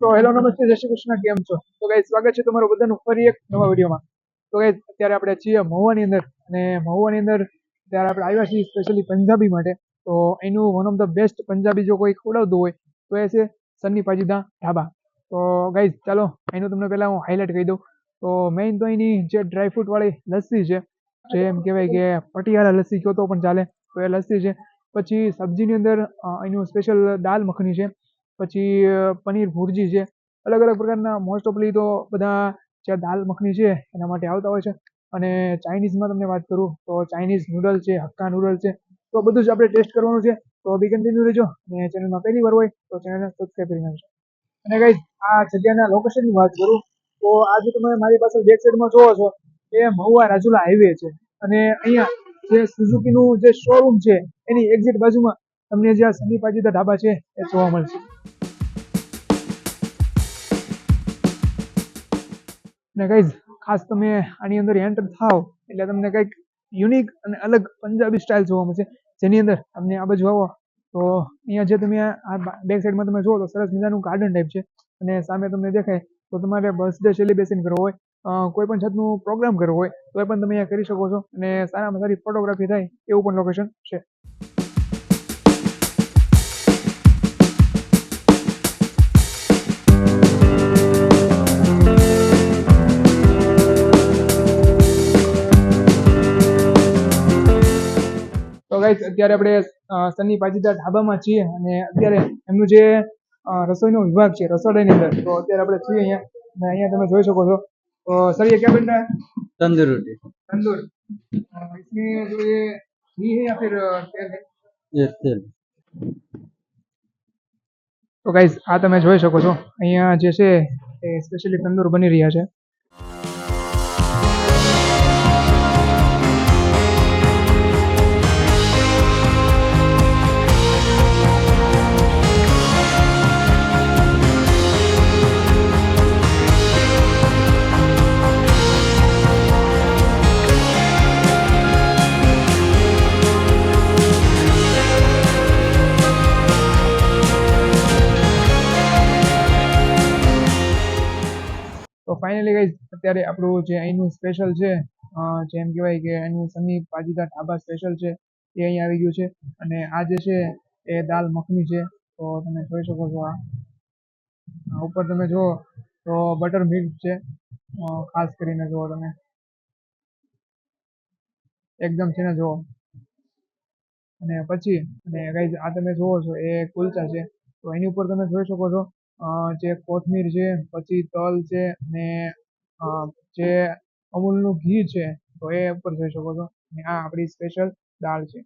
તો હેલો, નમસ્તે, જય શ્રી કૃષ્ણ, કેમ છો? તો ગાઈ સ્વાગત છે તમારું બધાનું ફરી એક નવા વિડીયોમાં. તો ગાઈ અત્યારે આપણે છીએ મહુવાની અંદર અને મહુવાની અંદર ત્યારે આપણે આવ્યા છીએ સ્પેશિયલી પંજાબી માટે. તો એનું one of the best Punjabi જો કોઈ ખવડાવતું હોય, તો એ છે સન્ની પાજીદા ઢાબા. તો ગાઈ ચાલો, એનું તમને પહેલાં હું હાઇલાઇટ કહી દઉં. તો મેઇન તો એની જે ડ્રાયફ્રૂટવાળી લસ્સી છે, જે એમ કહેવાય કે પટિયાલા લસ્સી કહો તો પણ ચાલે, તો એ લસ્સી છે. પછી સબ્જીની અંદર એનું સ્પેશિયલ દાલ મખની છે. પછી પનીર ભુરજી છે. અલગ અલગ પ્રકારના મોસ્ટ ઓફલી તો બધા જે દાલ મખની છે, એના માટે આવતા હોય છે. અને ચાઇનીઝમાં તમને વાત કરું, તો ચાઇનીઝ નૂડલ છે, હક્કા નૂડલ છે. તો બધું જ આપણે ટેસ્ટ કરવાનું છે. તો બી કન્ટિન્યુ રહેજો. અને ચેનલમાં પહેલી વાર હોય, તો ચેનલને સબસ્ક્રાઈબ કરી નાખજો. અને ગાઈઝ આ જગ્યાના લોકેશનની વાત કરું, તો આજે તમે મારી પાસે બેક સાઈડમાં જોવો છો એ મહુવા રાજુલા હાઈવે છે. અને અહીંયા જે સુઝુકીનું જે શોરૂમ છે, એની એક્ઝિટ બાજુમાં તમને જે આ સની પાજીદા ઢાબા છે એ જોવા મળશે. અને ગાઈઝ ખાસ તમે આની અંદર એન્ટર થાવ એટલે તમને કંઈક યુનિક અને અલગ પંજાબી સ્ટાઇલ જોવા મળશે. જેની અંદર તમને આ બાજુ આવો. તો અહીંયા જે તમે આ બેક સાઈડમાં તમે જુઓ તો સરસ મજાનું ગાર્ડન ટાઈપ છે અને સામે તમને દેખાય તો તમારે બર્થડે સેલિબ્રેશન કરવો હોય કોઈ પણ જાતનું પ્રોગ્રામ કરવો હોય તો એ પણ તમે અહીંયા કરી શકો છો અને સારામાં સારી ફોટોગ્રાફી થાય એવું પણ લોકેશન છે. ગાઈસ અત્યારે આપણે અ, સન્ની પાજીદા ઢાબામાં છીએ અને અત્યારે એમનું જે અ, રસોઈનો વિભાગ છે રસોડાની અંદર તો અત્યારે આપણે છીએ અહીંયા અને અહીંયા તમે જોઈ શકો છો તો સર ये क्या बन रहा है तंदूर रोटी तंदूर अ, इसमें जो ये घी है या फिर अ, तेल है ये तेल તો ગાઈઝ આ તમે જોઈ શકો છો અહીંયા જે છે એ સ્પેશિયલી તંદૂર બની રહ્યા છે ફાઇનલી ગાઈઝ અત્યારે આપણું જે અહીંનું સ્પેશિયલ છે જેમ કહેવાય કે એનું સમી પાજીદા ઢાબા સ્પેશિયલ છે, એ અહીં આવી ગયું છે. અને આ જે છે, એ દાલ મખની છે. તો તમે જોઈ શકો છો આ. ઉપર તમે જુઓ, તો બટર મિલ્ક છે. ખાસ કરીને જુઓ તમે. એકદમ છે ને જુઓ. અને પછી, અને ગાઈઝ આ તમે જુઓ છો, એ કુલચા છે. તો એની ઉપર તમે જોઈ શકો છો જે કોથમીર છે, પછી તલ છે ને જે અમૂલનું ઘી છે, તો એ ઉપર જોઈ શકો છો. અને આ આપણી સ્પેશિયલ દાળ છે.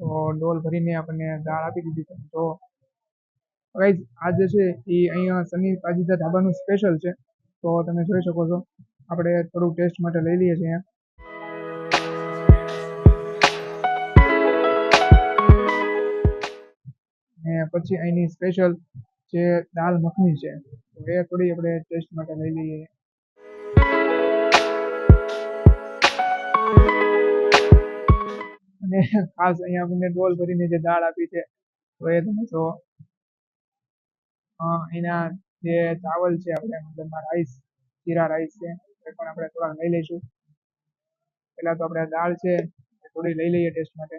તો ડોલ ભરીને આપણને દાળ આપી દીધી તમે તો ગાઈઝ, આ જે છે એ અહીંયા સની પાજીદા ઢાબાનું સ્પેશિયલ છે. તો તમે જોઈ શકો છો. આપણે થોડું ટેસ્ટ માટે લઈ લઈએ છીએ. ને પછી અહીંની સ્પેશિયલ જે દાલ મખની છે એ થોડી આપણે ટેસ્ટ માટે લઈ લઈએ. અને ખાસ અહીંયા આપણને ડોલ ભરીને જે દાળ આપી છે, તો એ તમે જો એના જે ચાવલ છે આપણે મતલબમાં રાઈસ જીરા રાઈસ છે, એ પણ આપણે થોડા લઈ લઈશું. પહેલાં તો આપણે દાળ છે થોડી લઈ લઈએ ટેસ્ટ માટે.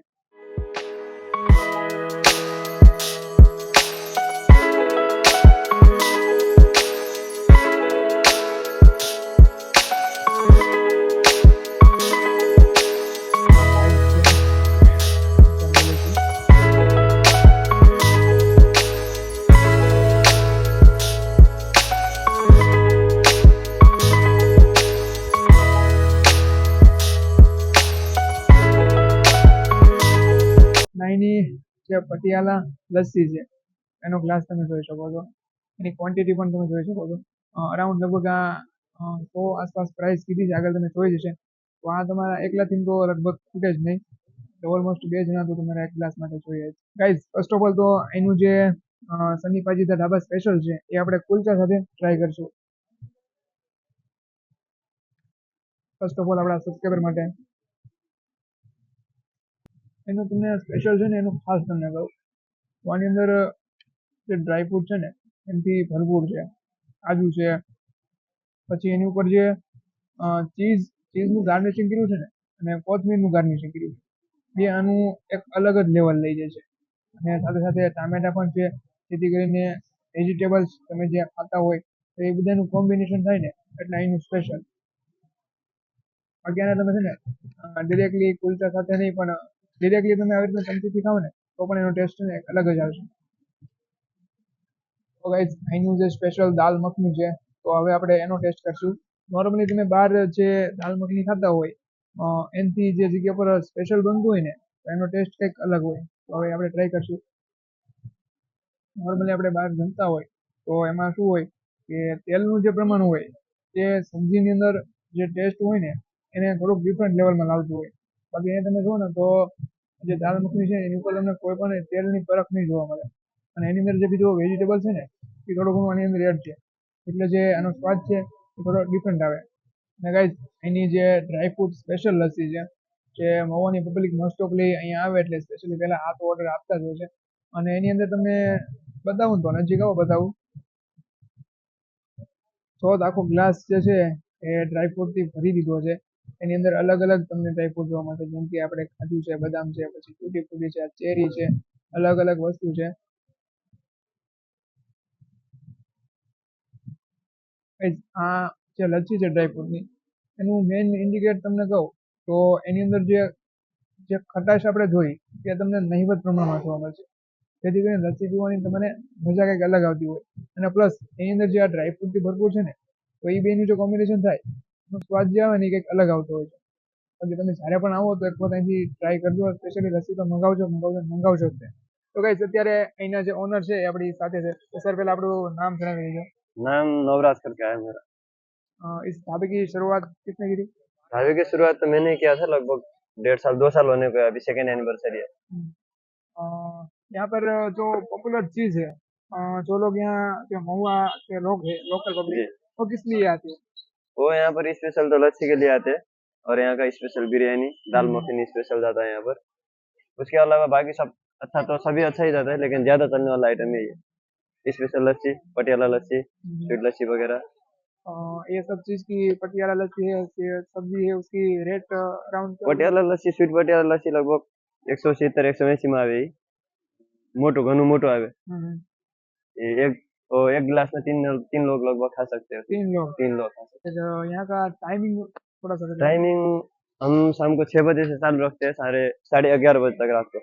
જે પટિયાલા લસ્સી છે. એનો ગ્લાસ તમે જોઈ શકો છો. એની ક્વોન્ટિટી પણ તમે જોઈ શકો છો. અરાઉન્ડ લગભગ આ સો આસપાસ પ્રાઇસ કીધી છે આગળ તમે જોઈ જશે. તો આ તમારા એકલાથી તો લગભગ ખૂટે જ નહીં. ઓલમોસ્ટ બે જણા તો તમારા એક ગ્લાસ માટે જોઈએ ગાઈઝ ફર્સ્ટ ઓફ ઓલ તો એનું જે સની પાજીદા ઢાબા સ્પેશિયલ છે, એ આપણે કુલચા સાથે ટ્રાય કરશું. ફર્સ્ટ ઓફ ઓલ આપણા સબસ્ક્રાઈબર માટે. એનું તમને સ્પેશિયલ છે ને એનું ખાસ તમને કહું. તો આની અંદર જે ડ્રાયફ્રૂટ છે ને, એનાથી ભરપૂર છે. કાજુ છે, પછી એની ઉપર જે ચીઝ ચીઝનું ગાર્નિશિંગ કર્યું છે ને, અને કોથમીરનું ગાર્નિશિંગ કર્યું છે. એ આનું એક અલગ જ લેવલ લઈ જાય છે. અને સાથે સાથે ટામેટા પણ છે. જેથી કરીને વેજીટેબલ્સ તમે જે ખાતા હોય, તો એ બધાનું કોમ્બિનેશન થાય ને, એટલે અહીંનું સ્પેશિયલ બાકી તમે છે ને ડિરેક્ટલી કુલચા સાથે નહીં, પણ ડિરેક્ટલી તમે આવી રીતના ચમચીથી ખાવ ને, તો પણ એનો ટેસ્ટ ને અલગ જ આવશે તો ગાઈઝ અહીંનું જે સ્પેશિયલ દાલ મખની છે, તો હવે આપણે એનો ટેસ્ટ કરશું. નોર્મલી તમે બહાર જે દાલ મખની ખાતા હોય એનથી જે જગ્યા પર સ્પેશિયલ બનતું હોય ને, તો એનો ટેસ્ટ કંઈક અલગ હોય. તો હવે આપણે ટ્રાય કરશું. નોર્મલી આપણે બહાર જમતા હોય, તો એમાં શું હોય કે તેલનું જે પ્રમાણ હોય, તે સબ્જીની અંદર જે ટેસ્ટ હોય ને, એને થોડુંક ડિફરન્ટ લેવલમાં લાવતું હોય. બાકી અહીંયા તમે જુઓ ને તો જે દાલ મખની છે એની ઉપર તમને કોઈ પણ તેલની પરખ નહીં જોવા મળે. અને એની અંદર જે બીજું વેજીટેબલ છે ને, એ થોડું ઘણું આની અંદર એડ છે. એટલે જે આનો સ્વાદ છે, એ થોડો ડિફરન્ટ આવે. અને ગાઈઝ એની જે ડ્રાયફ્રૂટ સ્પેશિયલ લસ્સી છે, જે મવાની પબ્લિક મોસ્ટ ઓફલી અહીંયા આવે એટલે સ્પેશિયલી પહેલાં આ તો ઓર્ડર આપતા જ હોય છે. અને એની અંદર તમને બતાવું તો નજીક આવો બતાવું. તો આખો ગ્લાસ જે છે, એ ડ્રાયફ્રૂટથી ભરી દીધો છે. એની અંદર અલગ અલગ તમને ડ્રાયફ્રૂટ જોવા મળશે. જેમ કે આપણે કાજુ છે, બદામ છે, પછી તૂટી ફ્રૂટી છે, ચેરી છે, અલગ અલગ વસ્તુ છે. આ જે લચ્છી છે ડ્રાયફ્રૂટની એનું મેઇન ઇન્ડિકેટ તમને કહું, તો એની અંદર જે જે ખટાશ આપણે જોઈ તે તમને નહિવત પ્રમાણમાં જોવા મળશે. જેથી કરીને લચ્છી પીવાની તમને મજા કંઈક અલગ આવતી હોય. અને પ્લસ એની અંદર જે આ ડ્રાયફ્રૂટથી ભરપૂર છે ને, તો એ બેનું જો કોમ્બિનેશન થાય સ્વાદ જે આવે ને એ કંઈક અલગ આવતો હોય છે બાકી તમે જ્યારે પણ આવો તો એક વખત અહીંથી ટ્રાય કરજો સ્પેશિયલી લસ્સી તો મંગાવજો મંગાવજો ને મંગાવજો જ તે તો ગાઈસ અત્યારે અહીંના જે ઓનર છે એ આપણી સાથે છે તો સર પહેલા આપણું નામ જણાવી દેજો नाम नवराज करके है मेरा अ, इस ढाबे की शुरुआत किसने की थी ढाबे की शुरुआत तो मैंने ही किया था लगभग डेढ़ साल दो साल होने को है अभी सेकेंड एनिवर्सरी है अ, यहाँ पर जो पॉपुलर चीज है अ, जो लोग यहाँ जो महुआ के लोग हैं लोकल पब्लिक जी। वो किस लिए आती है वो यहाँ पर स्पेशल तो लच्छी के लिए आते हैं और यहाँ का स्पेशल बिरयानी दाल हम्म। मखनी स्पेशल जाता है यहाँ पर। उसके अलावा बाकी सब अच्छा तो सभी अच्छा ही जाता है लेकिन ज़्यादा चलने वाला आइटम है। स्पेशल लस्सी पटियाला लस्सी हम्म। स्वीट लस्सी वगैरह। ये सब चीज़ की पटियाला लस्सी है सब्ज़ी है उसकी rate round Patiala lassi sweet Patiala lassi लगभग एक सौ सीतर एक सौ ऐसी में आवे मोटो घणु मोटो आवे हम्म। एक तो एक गिलास में तीन तीन लोग लगभग खा सकते हैं तीन लोग तीन लोग खा सकते फिर यहाँ का टाइमिंग थोड़ा सा हैं बताइए। टाइमिंग हम शाम को छह बजे से चालू रखते हैं साढ़े साढ़े ग्यारह बजे तक रात को